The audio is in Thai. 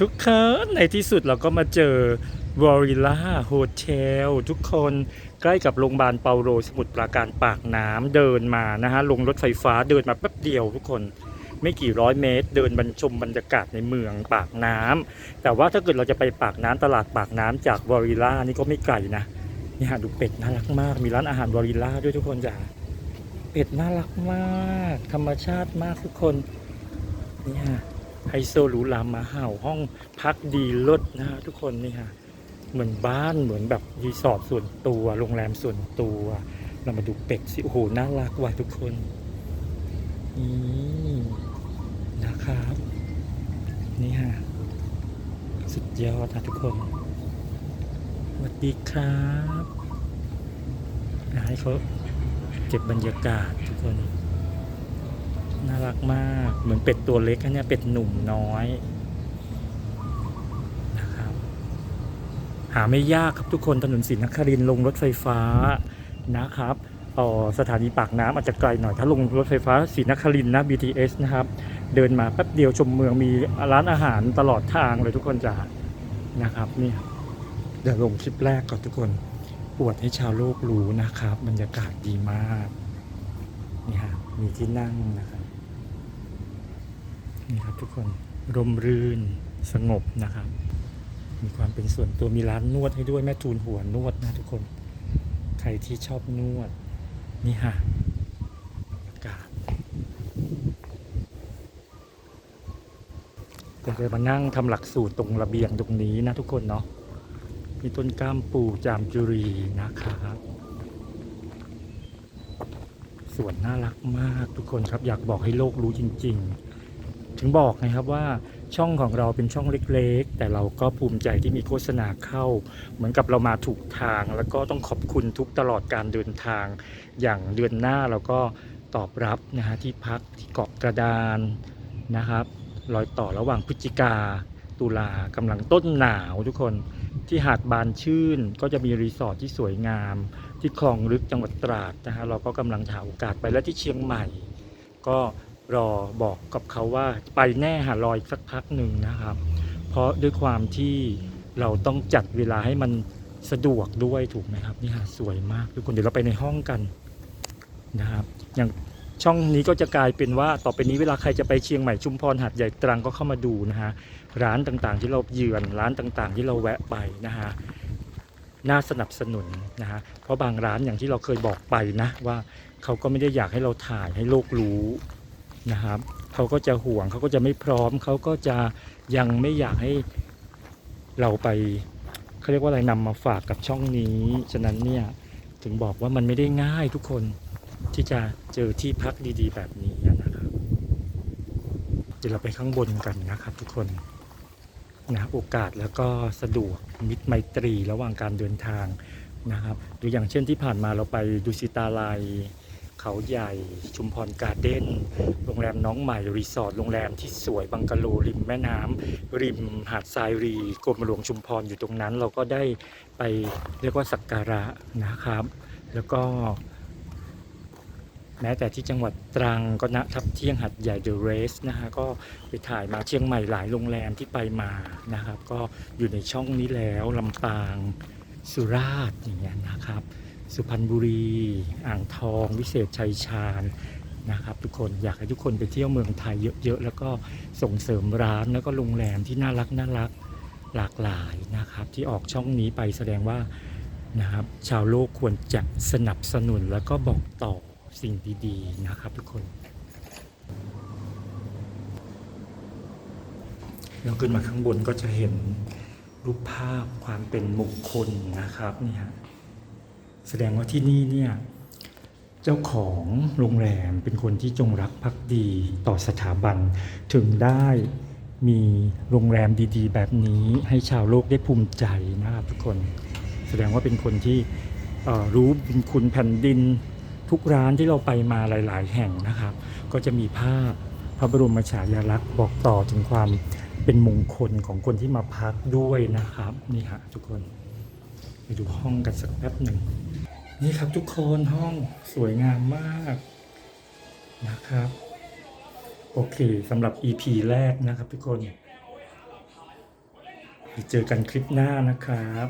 ทุกคนในที่สุดเราก็มาเจอวอริล่าโฮเทลทุกคนใกล้กับโรงพยาบาลเปาโลสมุทรปราการปากน้ำเดินมานะฮะลงรถไฟฟ้าเดินมาแป๊บเดียวทุกคนไม่กี่ร้อยเมตร เดินบรรชมบรรยากาศในเมืองปากน้ำแต่ว่าถ้าเกิดเราจะไปปากน้ำตลาดปากน้ำจากวอริล่านี่ก็ไม่ไกลนะนี่ฮะดูเป็ดน่ารักมาก มีร้านอาหารวอริล่าด้วยทุกคนจ้ะเป็ดน่ารักมาก ธรรมชาติมากทุกคนนี่ฮะ ไฮโซหรูหรามาเห่าห้องพักดีลิศนะฮะทุกคนนี่ฮะเหมือนบ้านเหมือนแบบรีสอร์ทส่วนตัว โรงแรมส่วนตัว เรามาดูเป็ดสิ โอ้โห น่ารักว่ะทุกคนนี่นะครับ นี่ฮะ สุดยอดนะทุกคนสวัสดีครับอะให้เขาเก็บบรรยากาศทุกคน น่ารักมาก เหมือนเป็ดตัวเล็กนะเนี่ยเป็ดหนุ่มน้อยนะครับหาไม่ยากครับทุกคนถนนศรีนครินลงรถไฟฟ้านะครับออสถานีปากน้ำอาจจะไกลหน่อยถ้าลงรถไฟฟ้าศรีนครินนะ BTS นะครับ เดินมาแป๊บเดียวชมเมืองมีร้านอาหารตลอดทางเลยทุกคนจ้านะครับนี่เดี๋ยวลงคลิปแรกก่อนทุกคนปวดให้ชาวโลกรู้นะครับ บรรยากาศดีมากนี่ฮะมีที่นั่งนะครับ นี่ครับทุกคนร่มรื่นสงบนะครับ มีความเป็นส่วนตัวมีร้านนวดให้ด้วยแม่ทูนหัวนวดนะทุกคน ใครที่ชอบนวด นี่ฮะบรรยากาศแต่จะมานั่งทำหลักสูตรตรงระเบียงตรงนี้นะทุกคนเนาะมีต้นกล้ามปูจามจุรีนะครับสวนน่ารักมากทุกคนครับอยากบอกให้โลกรู้จริง ๆ ถึงบอกไงครับว่าช่องของเราเป็นช่องเล็กๆ แต่เราก็ภูมิใจที่มีโฆษณาเข้า เหมือนกับเรามาถูกทาง แล้วก็ต้องขอบคุณทุกตลอดการเดินทาง อย่างเดือนหน้าเราก็ตอบรับนะฮะที่พักที่เกาะกระดานนะครับรอยต่อระหว่างพฤศจิกาตุลากำลังต้นหนาวทุกคนที่หาดบานชื่นก็จะมีรีสอร์ทที่สวยงาม ที่คลองลึกจังหวัดตราดนะฮะเราก็กำลังหาโอกาสไปและที่เชียงใหม่ ก็ รอบอกกับเขาว่าไปแน่หารออีกสักพักหนึ่งนะครับ เพราะด้วยความที่เราต้องจัดเวลาให้มันสะดวกด้วยถูกไหมครับนี่ฮะสวยมากทุกคนเดี๋ยวเราไปในห้องกันนะครับ อย่างช่องนี้ก็จะกลายเป็นว่าต่อไปนี้เวลาใครจะไปเชียงใหม่ชุมพรหัดใหญ่ตรังก็เข้ามาดูนะฮะร้านต่างๆ ที่เราเยือนร้านต่างๆ ที่เราแวะไปนะฮะน่าสนับสนุนนะฮะเพราะบางร้านอย่างที่เราเคยบอกไปนะว่าเขาก็ไม่ได้อยากให้เราถ่ายให้โลกรู้ นะครับเขาก็จะห่วงเขาก็จะไม่พร้อมเขาก็จะยังไม่อยากให้เราไปเขาเรียกว่าอะไรนำมาฝากกับช่องนี้ฉะนั้นเนี่ยถึงบอกว่ามันไม่ได้ง่ายทุกคนที่จะเจอที่พักดีๆ แบบนี้นะครับเดี๋ยวเราไปข้างบนกันนะครับ ทุกคนนะโอกาสแล้วก็สะดวกมิตรไมตรีระหว่างการเดินทางนะครับหรืออย่างเช่นที่ผ่านมาเราไปดุสิตาลัย เขาใหญ่ ชุมพรการ์เด้น โรงแรมน้องใหม่ รีสอร์ท โรงแรมที่สวยบังกะโลริมแม่น้ำ ริมหาดทรายรีกรมหลวงชุมพรอยู่ตรงนั้น เราก็ได้ไปเรียกว่าสักการะนะครับ แล้วก็แม้แต่ที่จังหวัดตรังก็ณทับเที่ยงหัดใหญ่เดอะเรสนะฮะก็ไปถ่ายมาเชียงใหม่หลายโรงแรมที่ไปมานะครับ ก็อยู่ในช่องนี้แล้วลำปางสุราษฎร์อย่างเงี้ยนะครับ สุพรรณบุรี อ่างทอง วิเศษชัยชาญนะครับทุกคนอยากให้ทุกคนไปเที่ยวเมืองไทยเยอะๆ แล้วก็ส่งเสริมร้านแล้วก็โรงแรมที่น่ารักน่ารักหลากหลายนะครับ ที่ออกช่องนี้ไปแสดงว่านะครับชาวโลกควรจะสนับสนุนแล้วก็บอกต่อสิ่งดีๆนะครับทุกคนเราขึ้นมาข้างบนก็จะเห็นรูปภาพความเป็นมงคลนะครับเนี่ย แสดงว่าที่นี่เนี่ยเจ้าของโรงแรมเป็นคนที่จงรักภักดีต่อสถาบัน ถึงได้มีโรงแรมดีๆ แบบนี้ให้ชาวโลกได้ภูมิใจนะครับทุกคนแสดงว่าเป็นคนที่รู้บุญคุณแผ่นดินทุกร้านที่เราไปมาหลาย ๆ แห่งนะครับ ก็จะมีภาพพระบรมฉายาลักษณ์บอกต่อถึงความเป็นมงคลของคนที่มาพักด้วยนะครับ นี่ฮะทุกคน ไปดูห้องกันสักแป๊บหนึ่ง นี่ครับทุกคนห้องสวยงามมากนะครับ โอเคสำหรับ EP แรกนะครับทุกคน เจอกันคลิปหน้านะครับ